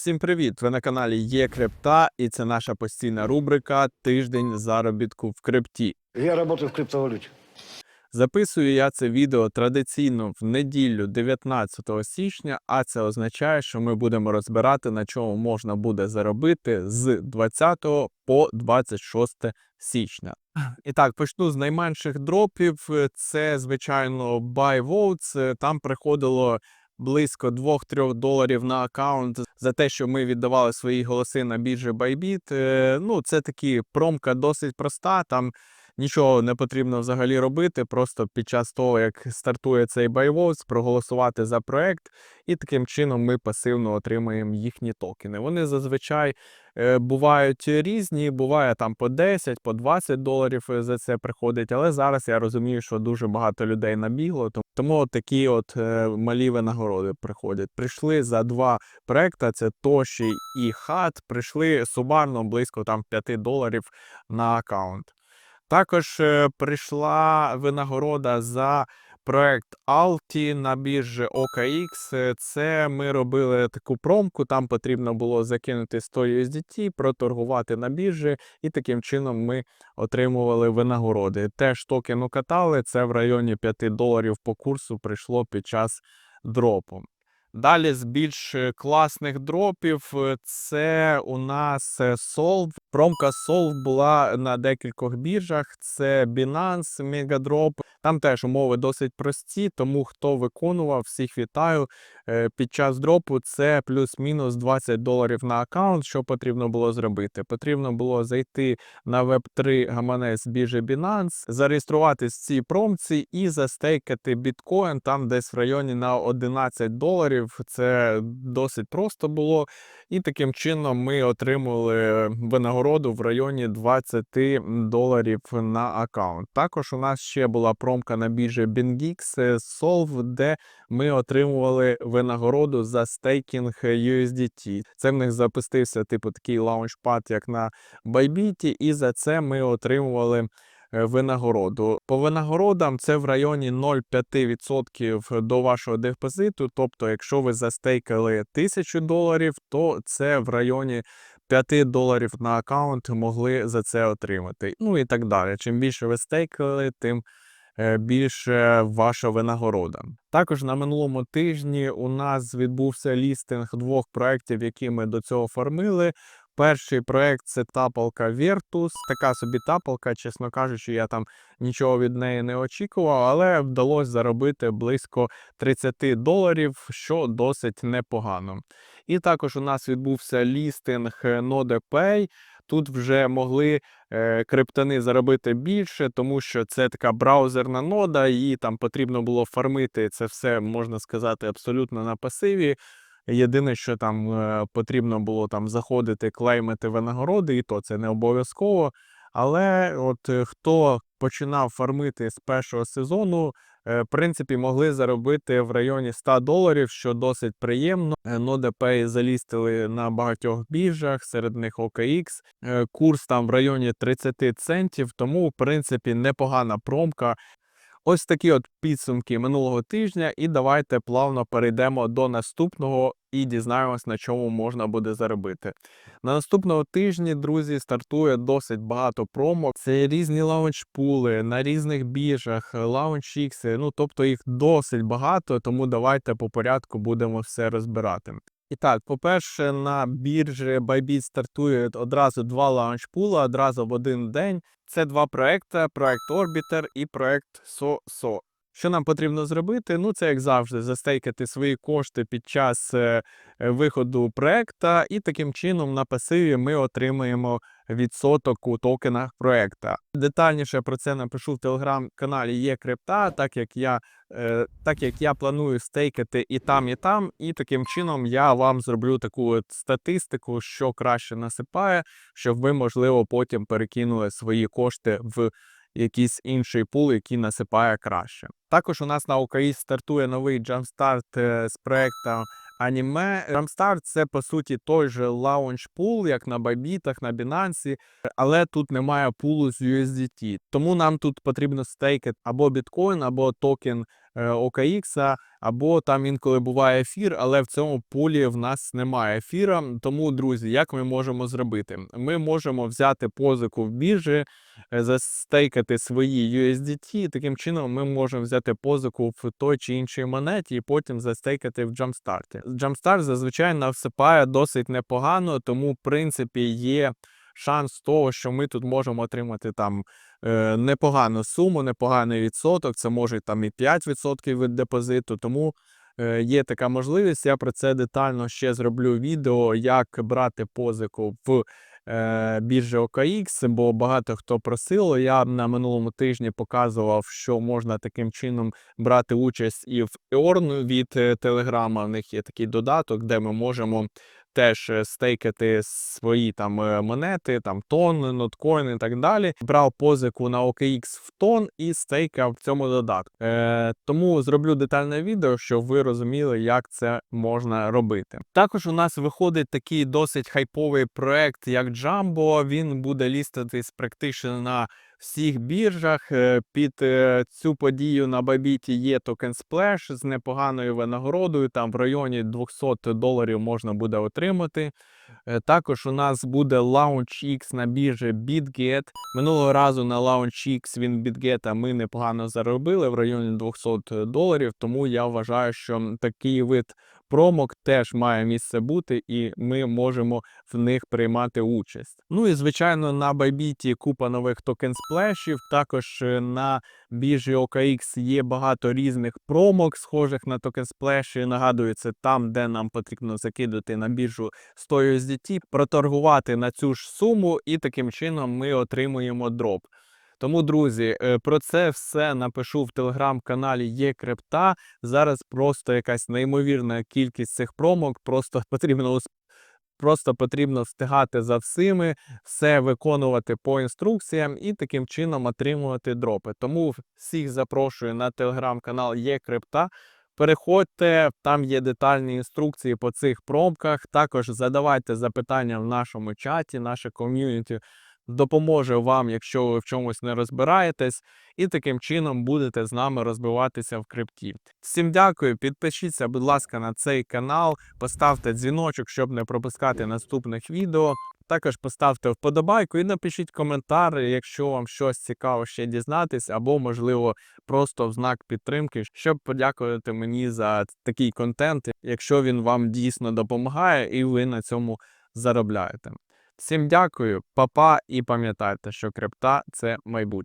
Всім привіт! Ви на каналі Є Крипта, і це наша постійна рубрика Тиждень заробітку в крипті. Я работаю в криптовалюте. Записую я це відео традиційно в неділю 19 січня, а це означає, що ми будемо розбирати, на чому можна буде заробити з 20 по 26 січня. І так, почну з найменших дропів. Це, звичайно, buy votes. Там приходило близько 2-3 доларів на аккаунт за те, що ми віддавали свої голоси на біржі Bybit. Е, Ну, це такі промка досить проста. Там нічого не потрібно взагалі робити. Просто під час того, як стартує цей байвоз, проголосувати за проект, і таким чином ми пасивно отримуємо їхні токени. Вони зазвичай е, бувають різні, буває там по 10, по 20 доларів е, за це приходить. Але зараз я розумію, що дуже багато людей набігло. тому- такі от е, малі винагороди приходять. Прийшли за два проекти: це Тоші і Хат. Прийшли сумарно близько там 5 доларів на аккаунт. Також е, прийшла винагорода за проект Alti на біржі OKX. Е, Це ми робили таку промку. Там потрібно було закинути 100 USDT, проторгувати на біржі, і таким чином ми отримували винагороди. Теж токен укатали. Це в районі 5 доларів по курсу прийшло під час дропу. Далі з більш е, класних дропів е, це у нас е, Solve. Промка Solve була на декількох біржах. Це Binance, Megadrop. Там теж умови досить прості, тому хто виконував, всіх вітаю. Е, Під час дропу це плюс-мінус 20 доларів на аккаунт. Що потрібно було зробити? Потрібно було зайти на Web3 гаманець біржі Binance, зареєструватись в цій промці і застейкати біткоін там десь в районі на 11 доларів. Це досить просто було. І таким чином ми отримали винагороду в районі 20 доларів на аккаунт. Також у нас ще була промка на біржі BingX е, Solve, де ми отримували винагороду за стейкінг USDT. Це в них запустився типу такий лаунчпад, як на Bybit, і за це ми отримували е, винагороду. По винагородам це в районі 0,5% до вашого депозиту. Тобто, якщо ви застейкали 1000 доларів, то це в районі 5 доларів на аккаунт могли за це отримати. Ну і так далі. Чим більше ви стейкали, тим е, більше ваша винагорода. Також на минулому тижні у нас відбувся лістинг двох проєктів, які ми до цього фармили. Перший проект це тапалка Virtus. Така собі тапалка, чесно кажучи, я там нічого від неї не очікував, але вдалося заробити близько 30 доларів, що досить непогано. І також у нас відбувся лістинг е, NodePay. Тут вже могли е, криптони заробити більше, тому що це така браузерна нода, її там потрібно було фармити це все, можна сказати, абсолютно на пасиві. Єдине, що там е, потрібно було там заходити, клеймити винагороди, і то це не обов'язково. Але от е, хто починав фармити з першого сезону, е, в принципі, могли заробити в районі 100 доларів, що досить приємно. Е, залістили на багатьох біржах, серед них OKX. Курс там в районі 30 центів, тому, в принципі, непогана промка. Ось такі от підсумки минулого тижня, і давайте плавно перейдемо до наступного і дізнаємось, на чому можна буде заробити. На наступного тижні, друзі, стартує досить багато промок. Це різні лаунчпули на різних біржах, лаунчікси. Ну тобто їх досить багато, тому давайте по порядку будемо все розбирати. І так, по-перше, на біржі Bybit стартує одразу два лаунчпула, одразу в один день. Це два проекти: проект Orbiter і проект SoSo. Що нам потрібно зробити? Ну, це як завжди, застейкати свої кошти під час е, е, виходу проекта, і таким чином на пасиві ми отримаємо відсоток у токенах проекта. Детальніше про це напишу в телеграм-каналі є крипта, так як я е, так як я планую стейкати і там, і там, і таким чином я вам зроблю таку от статистику, що краще насипає, щоб ви, можливо, потім перекинули свої кошти в якийсь інший пул, який насипає краще. Також у нас на УКІ стартує новий джамстарт е, з проекту аніме. Jumpstart – це по суті той же лаунч пул, як на Байбітах, на Binance, але тут немає пулу з USDT. Тому нам тут потрібно стейкати або біткоін, або токен OKX, або там інколи буває ефір, але в цьому пулі в нас немає ефіра. Тому, друзі, як ми можемо зробити? Ми можемо взяти позику в біржі, е, застейкати свої USDT, таким чином ми можемо взяти позику в той чи іншій монеті і потім застейкати в Jumpstart. Jumpstart зазвичай навсипає досить непогано, тому в принципі є шанс того, що ми тут можемо отримати там е, непогану суму, непоганий відсоток. Це може там і 5% від депозиту. Тому е, є така можливість. Я про це детально ще зроблю відео, як брати позику в е, біржі OKX, бо багато хто просило. Я на минулому тижні показував, що можна таким чином брати участь і в Earn від Телеграма. В них є такий додаток, де ми можемо теж е, стейкати свої там е, монети, там тон, ноткоін і так далі. Брав позику на OKX в тон і стейкав в цьому додатку. Е, тому зроблю детальне відео, щоб ви розуміли, як це можна робити. Також у нас виходить такий досить хайповий проект, як Jumbo. Він буде ліститись практично на всіх біржах. Е, Під е, цю подію на Бабіті є токен Splash з непоганою винагородою. Там в районі 200 доларів можна буде отримати. Е, Також у нас буде Launch X на біржі BitGet. Минулого разу на Launch X він BitGet ми непогано заробили в районі 200 доларів. Тому я вважаю, що такий вид промок теж має місце бути, і ми можемо в них приймати участь. Ну і звичайно, на Bybit купа нових токен сплешів. Також е, на біржі OKX є багато різних промок, схожих на токен сплеші. Нагадую, це там, де нам потрібно закидати на біржу 100 USDT, проторгувати на цю ж суму, і таким чином ми отримуємо дроп. Тому, друзі, е, про це все напишу в телеграм-каналі Є Крипта. Зараз просто якась неймовірна кількість цих промок. Просто потрібно Просто потрібно встигати за всіми, все виконувати по інструкціям і таким чином отримувати дропи. Тому всіх запрошую на телеграм-канал Є Крипта. Переходьте, там є детальні інструкції по цих промках. Також задавайте запитання в нашому чаті, наше ком'юніті допоможе вам, якщо ви в чомусь не розбираєтесь, і таким чином будете з нами розбиватися в крипті. Всім дякую, підпишіться, будь ласка, на цей канал, поставте дзвіночок, щоб не пропускати наступних відео. Також поставте вподобайку і напишіть коментар, якщо вам щось цікаво ще дізнатись, або, можливо, просто в знак підтримки, щоб подякувати мені за такий контент, якщо він вам дійсно допомагає і ви на цьому заробляєте. Всім дякую, папа, і пам'ятайте, що крипта це майбутнє.